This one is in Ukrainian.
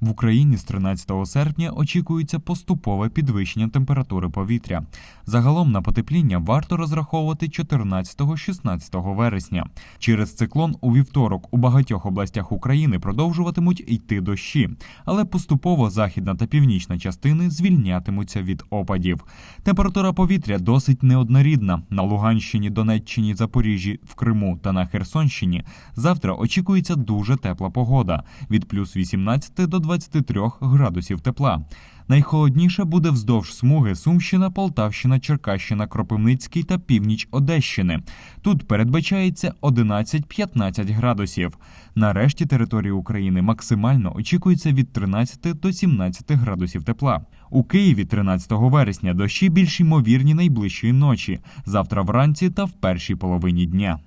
В Україні з 13 серпня очікується поступове підвищення температури повітря. Загалом на потепління варто розраховувати 14-16 вересня. Через циклон у вівторок у багатьох областях України продовжуватимуть йти дощі, але поступово західна та північна частини звільнятимуться від опадів. Температура повітря досить неоднорідна. На Луганщині, Донеччині, Запоріжжі, в Криму та на Херсонщині завтра очікується дуже тепла погода від плюс 18 до 23 градусів тепла. Найхолодніше буде вздовж смуги Сумщина, Полтавщина, Черкащина, Кропивницький та північ Одещини. Тут передбачається 11-15 градусів. На решті території України максимально очікується від 13 до 17 градусів тепла. У Києві 13 вересня дощі більш ймовірні найближчої ночі, завтра вранці та в першій половині дня.